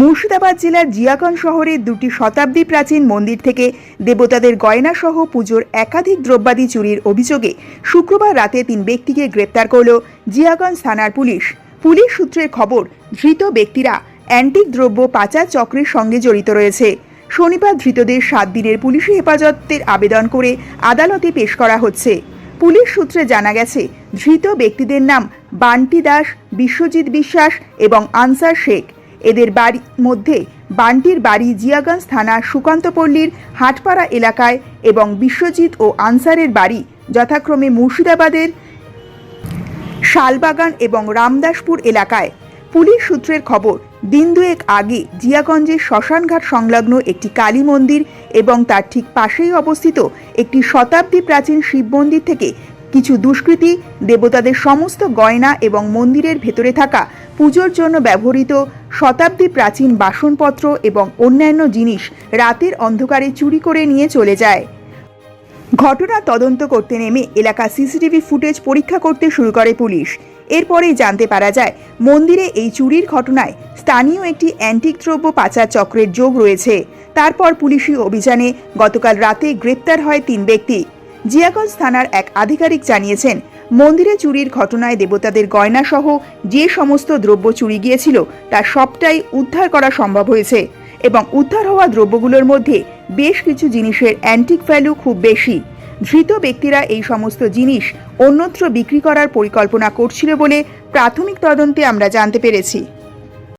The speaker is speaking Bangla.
মুর্শিদাবাদ জেলার জিয়াগঞ্জ শহরের দুটি শতাব্দী প্রাচীন মন্দির থেকে দেবতাদের গয়না সহ পুজোর একাধিক দ্রব্যাদি চুরির অভিযোগে শুক্রবার রাতে তিন ব্যক্তিকে গ্রেপ্তার করল জিয়াগঞ্জ থানার পুলিশ। পুলিশ সূত্রের খবর, ধৃত ব্যক্তিরা অ্যান্টিক দ্রব্য পাচার চক্রের সঙ্গে জড়িত রয়েছে। শনিবার ধৃতদের সাত দিনের পুলিশি হেফাজতের আবেদন করে আদালতে পেশ করা হচ্ছে। পুলিশ সূত্রে জানা গেছে, ধৃত ব্যক্তিদের নাম বান্টি দাস, বিশ্বজিৎ বিশ্বাস এবং আনসার শেখ। এদের বাড়ির মধ্যে বান্টির বাড়ি জিয়াগঞ্জ থানা সুকান্তপল্লীর হাটপাড়া এলাকায় এবং বিশ্বজিৎ ও আনসারের বাড়ি যথাক্রমে মুর্শিদাবাদের শালবাগান এবং রামদাসপুর এলাকায়। পুলিশ সূত্রের খবর, দিন দুয়েক আগে জিয়াগঞ্জের শ্মশানঘাট সংলগ্ন একটি কালী মন্দির এবং তার ঠিক পাশেই অবস্থিত একটি শতাব্দী প্রাচীন শিব মন্দির থেকে কিছু দুষ্কৃতী, দেবতাদের সমস্ত গয়না এবং মন্দিরের ভেতরে থাকা পুজোর জন্য ব্যবহৃত শতাব্দী প্রাচীন বাসনপত্র এবং অন্যান্য জিনিস রাতের অন্ধকারে চুরি করে নিয়ে চলে যায়। ঘটনা তদন্ত করতে নেমে এলাকা সিসিটিভি ফুটেজ পরীক্ষা করতে শুরু করে পুলিশ। এরপরেই জানতে পারা যায়, মন্দিরে এই চুরির ঘটনায় স্থানীয় একটি অ্যান্টিক দ্রব্য পাচার চক্রের যোগ রয়েছে। তারপর পুলিশি অভিযানে গতকাল রাতে গ্রেপ্তার হয় তিন ব্যক্তি। জিয়াগঞ্জ থানার এক আধিকারিক জানিয়েছেন মন্দিরে চুরির ঘটনায় দেবতাদের গয়নাসহ যে সমস্ত দ্রব্য চুরি গিয়েছিল, তা সবটাই উদ্ধার করা সম্ভব হয়েছে এবং উদ্ধার হওয়া দ্রব্যগুলোর মধ্যে বেশ কিছু জিনিসের অ্যান্টিক ভ্যালু খুব বেশি। ধৃত ব্যক্তিরা এই সমস্ত জিনিস অন্যত্র বিক্রি করার পরিকল্পনা করছিল বলে প্রাথমিক তদন্তে আমরা জানতে পেরেছি।